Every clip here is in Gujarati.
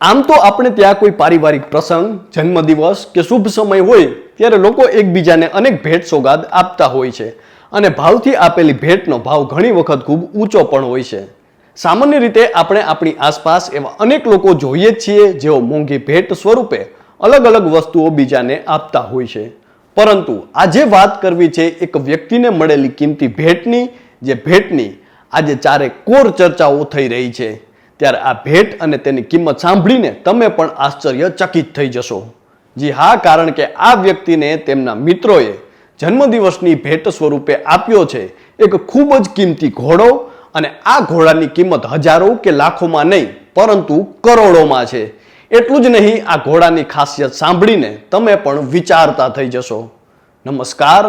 આમ તો આપણે ત્યાં કોઈ પારિવારિક પ્રસંગ, જન્મદિવસ કે શુભ સમય હોય ત્યારે લોકો એકબીજાને અનેક ભેટ સોગાદ આપતા હોય છે અને ભાવથી આપેલી ભેટનો ભાવ ઘણી વખત ખૂબ ઊંચો પણ હોય છે. સામાન્ય રીતે આપણે આપણી આસપાસ એવા અનેક લોકો જોઈએ જ છીએ જેઓ મોંઘી ભેટ સ્વરૂપે અલગ અલગ વસ્તુઓ બીજાને આપતા હોય છે. પરંતુ આજે વાત કરવી છે એક વ્યક્તિને મળેલી કિંમતી ભેટની, જે ભેટની આજે ચારે કોર ચર્ચાઓ થઈ રહી છે. ત્યારે આ ભેટ અને તેની કિંમત સાંભળીને તમે પણ આશ્ચર્યચકિત થઈ જશો. જી હા, કારણ કે આ વ્યક્તિને તેમના મિત્રોએ જન્મદિવસની ભેટ સ્વરૂપે આપ્યો છે એક ખૂબ જ કિંમતી ઘોડો અને આ ઘોડાની કિંમત હજારો કે લાખોમાં નહીં, પરંતુ કરોડોમાં છે. એટલું જ નહીં, આ ઘોડાની ખાસિયત સાંભળીને તમે પણ વિચારતા થઈ જશો. નમસ્કાર,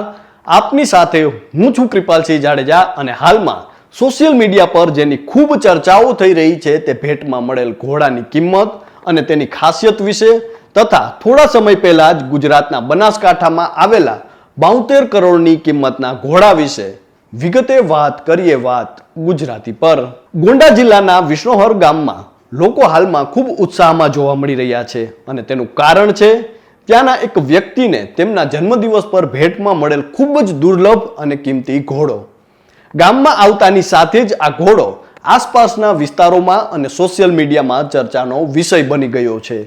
આપની સાથે હું છું કૃપાલસિંહ જાડેજા અને હાલમાં સોશિયલ મીડિયા પર જેની ખૂબ ચર્ચાઓ થઈ રહી છે તે ભેટમાં મળેલ ઘોડાની કિંમત અને તેની ખાસિયત વિશે તથા થોડા સમય પહેલા જ ગુજરાતના બનાસકાંઠામાં આવેલા બાઉતેર કરોડની કિંમતના ઘોડા વિશે વિગતે વાત કરીએ વાત ગુજરાતી પર. ગોંડા જિલ્લાના વિષ્ણુહર ગામમાં લોકો હાલમાં ખૂબ ઉત્સાહમાં જોવા મળી રહ્યા છે અને તેનું કારણ છે ત્યાંના એક વ્યક્તિને તેમના જન્મદિવસ પર ભેટમાં મળેલ ખૂબ જ દુર્લભ અને કિંમતી ઘોડો. ગામમાં આવતાની સાથે જ આ ઘોડો આસપાસના વિસ્તારોમાં અને સોશિયલ મીડિયામાં ચર્ચાનો વિષય બની ગયો છે.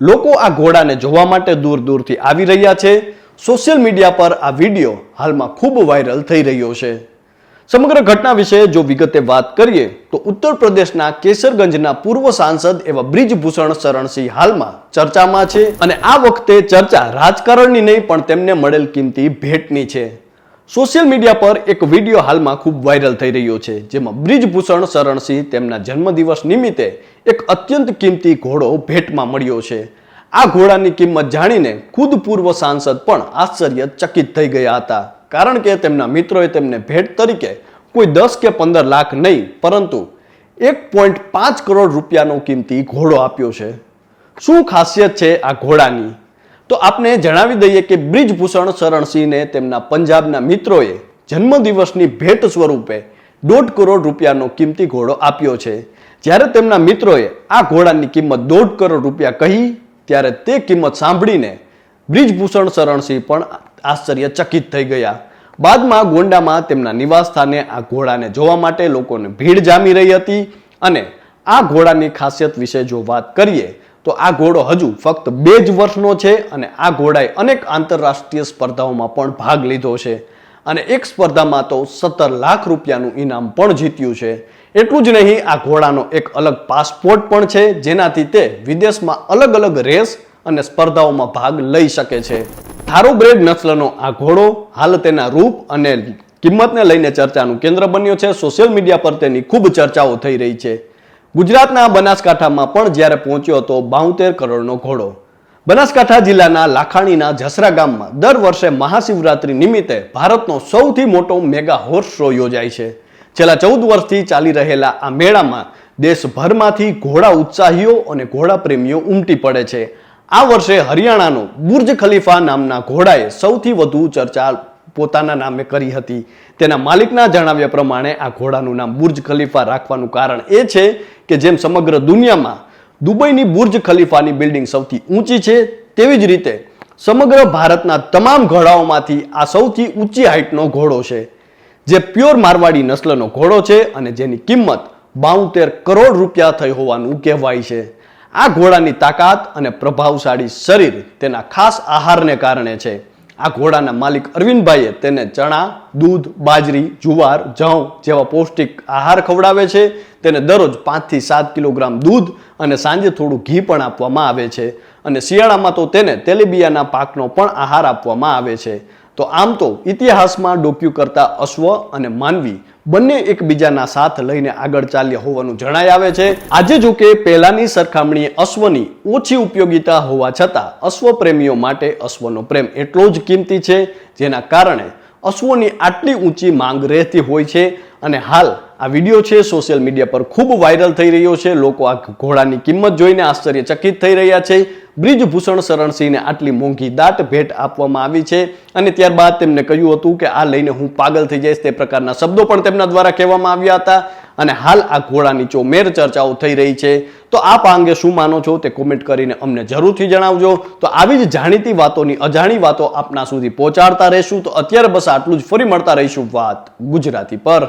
લોકો આ ઘોડાને જોવા માટે દૂર દૂરથી આવી રહ્યા છે. સોશિયલ મીડિયા પર આ વીડિયો હાલમાં ખૂબ વાયરલ થઈ રહ્યો છે. સમગ્ર ઘટના વિશે જો વિગતે વાત કરીએ, તો ઉત્તર પ્રદેશના કેસરગંજના પૂર્વ સાંસદ એવા બ્રિજભૂષણ શરણસિંહ હાલમાં ચર્ચામાં છે અને આ વખતે ચર્ચા રાજકારણની નહીં, પણ તેમને મળેલ કિંમતી ભેટની છે. સોશિયલ મીડિયા પર એક વીડિયો હાલમાં ખૂબ વાયરલ થઈ રહ્યો છે, જેમાં બ્રિજભૂષણ શરણસિંહ તેમના જન્મદિવસ નિમિત્તે એક અત્યંત કિંમતી ઘોડો ભેટમાં મળ્યો છે. આ ઘોડાની કિંમત જાણીને ખુદ પૂર્વ સાંસદ પણ આશ્ચર્યચકિત થઈ ગયા હતા, કારણ કે તેમના મિત્રોએ તેમને ભેટ તરીકે કોઈ દસ કે પંદર લાખ નહીં, પરંતુ એક પોઈન્ટ પાંચ કરોડ રૂપિયાનો કિંમતી ઘોડો આપ્યો છે. શું ખાસિયત છે આ ઘોડાની? તો આપને જણાવી દઈએ કે બ્રિજભૂષણ શરણસિંહને તેમના પંજાબના મિત્રોએ જન્મદિવસની ભેટ સ્વરૂપે દોઢ કરોડ રૂપિયાનો કિંમતી ઘોડો આપ્યો છે. જ્યારે તેમના મિત્રોએ આ ઘોડાની કિંમત દોઢ કરોડ રૂપિયા કહી, ત્યારે તે કિંમત સાંભળીને બ્રિજભૂષણ શરણસિંહ પણ આશ્ચર્યચકિત થઈ ગયા. બાદમાં ગોંડામાં તેમના નિવાસસ્થાને આ ઘોડાને જોવા માટે લોકોને ભીડ જામી રહી હતી અને આ ઘોડાની ખાસિયત વિશે જો વાત કરીએ તો આ ઘોડો હજુ ફક્ત બે જ વર્ષનો છે અને આ ઘોડાએ અનેક આંતરરાષ્ટ્રીય સ્પર્ધાઓમાં પણ ભાગ લીધો છે. અને એક સ્પર્ધામાં તો સત્તર લાખ રૂપિયાનું ઇનામ પણ જીત્યું છે. એટલું જ નહીં, આ ઘોડાનો એક અલગ પાસપોર્ટ પણ છે, જેનાથી તે વિદેશમાં અલગ અલગ રેસ અને સ્પર્ધાઓમાં ભાગ લઈ શકે છે. થારોબ્રેડ નસ્લનો આ ઘોડો હાલ તેના રૂપ અને કિંમતને લઈને ચર્ચાનું કેન્દ્ર બન્યો છે. સોશિયલ મીડિયા પર તેની ખૂબ ચર્ચાઓ થઈ રહી છે. ગુજરાતના બનાસકાંઠામાં પણ જ્યારે પહોંચ્યો હતો બાઉતેર કરોડનો ઘોડો. બનાસકાંઠા જિલ્લાના લાખાણીના જસરા ગામમાં દર વર્ષે મહાશિવરાત્રી નિમિત્તે ભારતનો સૌથી મોટો મેગા હોર્સ શો યોજાય છે. છેલ્લા ચૌદ વર્ષથી ચાલી રહેલા આ મેળામાં દેશભરમાંથી ઘોડા ઉત્સાહીઓ અને ઘોડા પ્રેમીઓ ઉમટી પડે છે. આ વર્ષે હરિયાણાનો બુર્જ ખલીફા નામના ઘોડાએ સૌથી વધુ ચર્ચા પોતાના નામે કરી હતી. તેના માલિકના જણાવ્યા પ્રમાણે આ ઘોડાનું નામ બુર્જ ખલીફા રાખવાનું કારણ એ છે કે જેમ સમગ્ર દુનિયામાં દુબઈની બુર્જ ખલીફાની બિલ્ડિંગ સૌથી ઊંચી છે, તેવી જ રીતે સમગ્ર ભારતના તમામ ઘોડાઓમાંથી આ સૌથી ઊંચી હાઇટનો ઘોડો છે, જે પ્યોર મારવાડી નસ્લનો ઘોડો છે અને જેની કિંમત બાઉતેર કરોડ રૂપિયા થઈ હોવાનું કહેવાય છે. આ ઘોડાની તાકાત અને પ્રભાવશાળી શરીર તેના ખાસ આહારને કારણે છે. આ ઘોડાના માલિક અરવિંદભાઈએ તેને ચણા, દૂધ, બાજરી, જુવાર જવ જેવા પૌષ્ટિક આહાર ખવડાવે છે. તેને દરરોજ પાંચથી સાત કિલોગ્રામ દૂધ અને સાંજે થોડું ઘી પણ આપવામાં આવે છે. અને શિયાળામાં તો તેને તેલીબિયાના પાકનો પણ આહાર આપવામાં આવે છે. તો આમ તો ઇતિહાસમાં ડોક્યુ કરતા અશ્વ અને માનવી બંને એકબીજાના સાથ લઈને આગળ ચાલ્યા હોવાનું જણાય આવે છે. આજે જો કે પહેલાની સરખામણીએ અશ્વની ઓછી ઉપયોગીતા હોવા છતાં અશ્વ પ્રેમીઓ માટે અશ્વનો પ્રેમ એટલો જ કિંમતી છે, જેના કારણે અશ્વોની આટલી ઊંચી માંગ રહેતી હોય છે અને હાલ આ વીડિયો છે સોશિયલ મીડિયા પર ખૂબ વાયરલ થઈ રહ્યો છે. લોકો આ ઘોડાની કિંમત જોઈને આશ્ચર્યચકિત થઈ રહ્યા છે. બ્રિજભૂષણ શરણસિંહને આટલી મોંઘી દાટ ભેટ આપવામાં આવી છે અને ત્યારબાદ તેમને કહ્યું હતું કે આ લઈને હું પાગલ થઈ જઈશ તે પ્રકારના શબ્દો પણ તેમના દ્વારા કહેવામાં આવ્યા હતા અને હાલ આ ઘોડાની ચોમેર ચર્ચાઓ થઈ રહી છે, તો આપ આ અંગે શું માનો છો તે કોમેન્ટ કરીને અમને જરૂરથી જણાવજો. તો આવી જ જાણીતી વાતોની અજાણી વાતો આપના સુધી પહોંચાડતા રહેશું. તો અત્યારે બસ આટલું જ. ફરી મળતા રહીશું વાત ગુજરાતી પર.